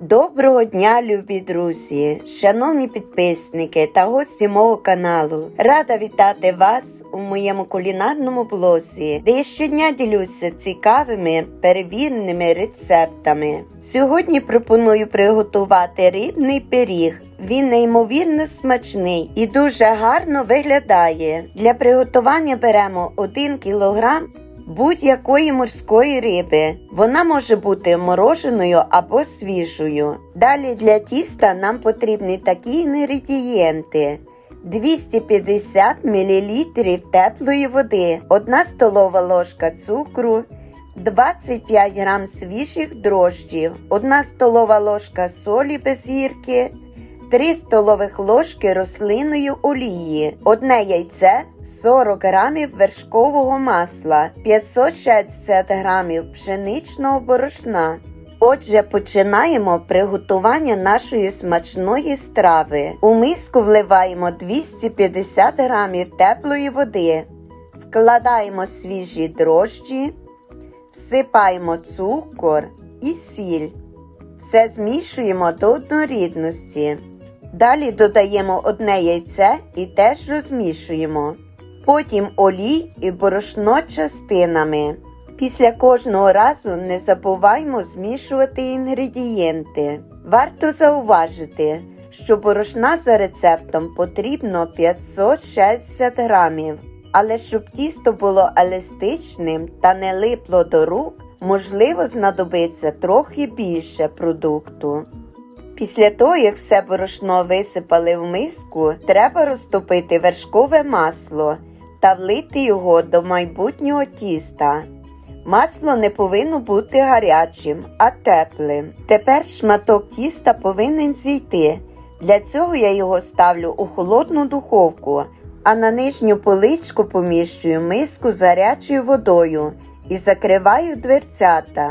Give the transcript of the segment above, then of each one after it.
Доброго дня, любі друзі, шановні підписники та гості мого каналу. Рада вітати вас у моєму кулінарному блозі, де я щодня ділюся цікавими перевіреними рецептами. Сьогодні пропоную приготувати рибний пиріг. Він неймовірно смачний і дуже гарно виглядає. Для приготування беремо 1 кг будь-якої морської риби. Вона може бути мороженою або свіжою. Далі для тіста нам потрібні такі інгредієнти. 250 мл теплої води, 1 столова ложка цукру, 25 г свіжих дрожджів, 1 столова ложка солі без гірки, 3 столових ложки рослинної олії, одне яйце, 40 грамів вершкового масла, 560 грамів пшеничного борошна. Отже, починаємо приготування нашої смачної страви. У миску вливаємо 250 грамів теплої води, вкладаємо свіжі дрожджі, всипаємо цукор і сіль. Все змішуємо до однорідності. Далі додаємо одне яйце і теж розмішуємо. Потім олій і борошно частинами. Після кожного разу не забуваймо змішувати інгредієнти. Варто зауважити, що борошна за рецептом потрібно 560 грамів, але щоб тісто було еластичним та не липло до рук, можливо знадобиться трохи більше продукту. Після того, як все борошно висипали в миску, треба розтопити вершкове масло та влити його до майбутнього тіста. Масло не повинно бути гарячим, а теплим. Тепер шматок тіста повинен зійти. Для цього я його ставлю у холодну духовку, а на нижню поличку поміщую миску з гарячою водою і закриваю дверцята.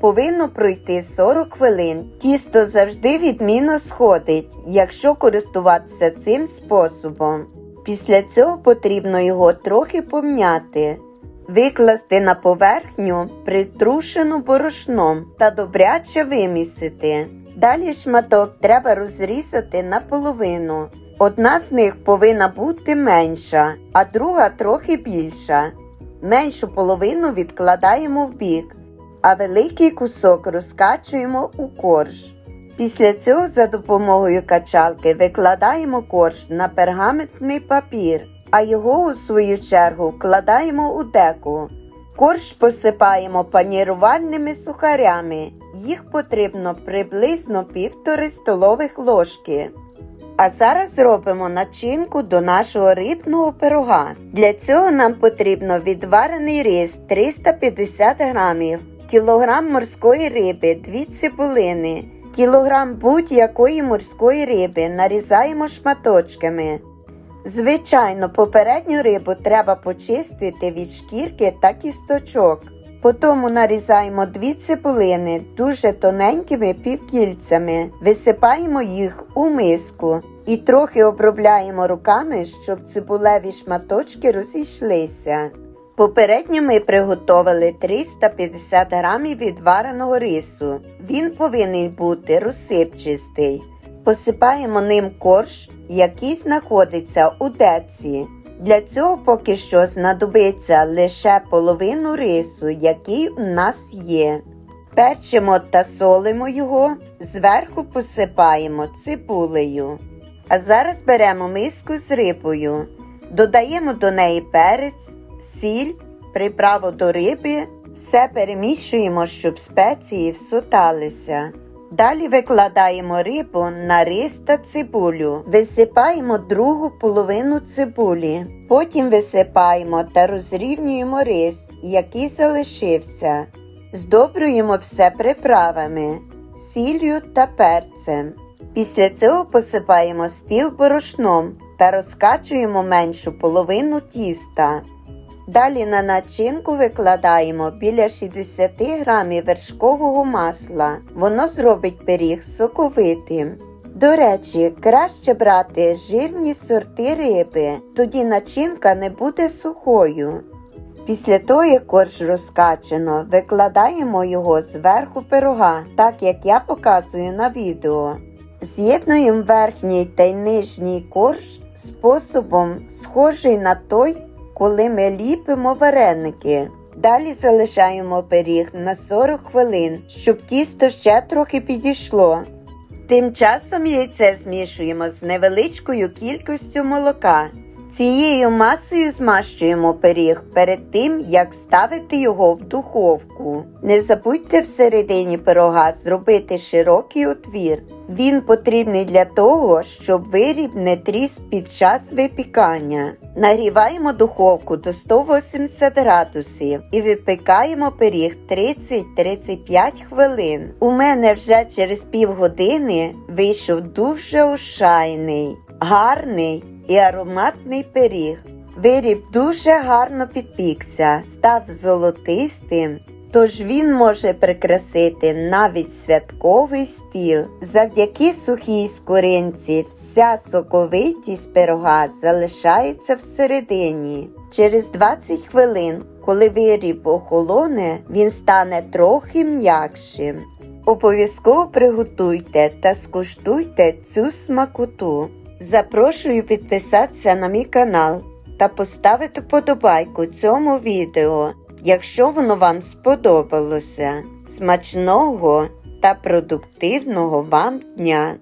Повинно пройти 40 хвилин. Тісто завжди відмінно сходить, якщо користуватися цим способом. Після цього потрібно його трохи пом'яти, викласти на поверхню притрушену борошном та добряче вимісити. Далі шматок треба розрізати наполовину. Одна з них повинна бути менша, а друга трохи більша. Меншу половину відкладаємо в бік, а великий кусок розкачуємо у корж. Після цього за допомогою качалки викладаємо корж на пергаментний папір, а його у свою чергу вкладаємо у деку. Корж посипаємо панірувальними сухарями. Їх потрібно приблизно півтори столових ложки. А зараз зробимо начинку до нашого рибного пирога. Для цього нам потрібно відварений рис 350 грамів, кілограм морської риби, 2 цибулини, кілограм будь-якої морської риби нарізаємо шматочками. Звичайно, попередню рибу треба почистити від шкірки та кісточок. Потім нарізаємо дві цибулини дуже тоненькими півкільцями, висипаємо їх у миску і трохи обробляємо руками, щоб цибулеві шматочки розійшлися. Попередньо ми приготували 350 грамів відвареного рису. Він повинен бути розсипчистий. Посипаємо ним корж, який знаходиться у деці. Для цього поки що знадобиться лише половину рису, який у нас є. Перчимо та солимо його, зверху посипаємо цибулею. А зараз беремо миску з рибою, додаємо до неї перець, сіль, приправу до риби, все перемішуємо, щоб спеції всоталися. Далі викладаємо рибу на рис та цибулю, висипаємо другу половину цибулі, потім висипаємо та розрівнюємо рис, який залишився. Здобрюємо все приправами, сіллю та перцем. Після цього посипаємо стіл борошном та розкачуємо меншу половину тіста. Далі на начинку викладаємо біля 60 грамів вершкового масла. Воно зробить пиріг соковитим. До речі, краще брати жирні сорти риби, тоді начинка не буде сухою. Після того, як корж розкачано, викладаємо його зверху пирога, так як я показую на відео. З'єднуємо верхній та й нижній корж способом, схожий на той, коли ми ліпимо вареники. Далі залишаємо пиріг на 40 хвилин, щоб тісто ще трохи підійшло. Тим часом яйце змішуємо з невеличкою кількістю молока. Цією масою змащуємо пиріг перед тим, як ставити його в духовку. Не забудьте всередині пирога зробити широкий отвір. Він потрібний для того, щоб виріб не тріс під час випікання. Нагріваємо духовку до 180 градусів і випікаємо пиріг 30-35 хвилин. У мене вже через півгодини вийшов дуже ошайний, гарний і ароматний пиріг. Виріб дуже гарно підпікся, став золотистим, тож він може прикрасити навіть святковий стіл. Завдяки сухій скоринці вся соковитість пирога залишається всередині. Через 20 хвилин, коли виріб охолоне, він стане трохи м'якшим. Обов'язково приготуйте та скуштуйте цю смакоту. Запрошую підписатися на мій канал та поставити подобайку цьому відео, якщо воно вам сподобалося. Смачного та продуктивного вам дня!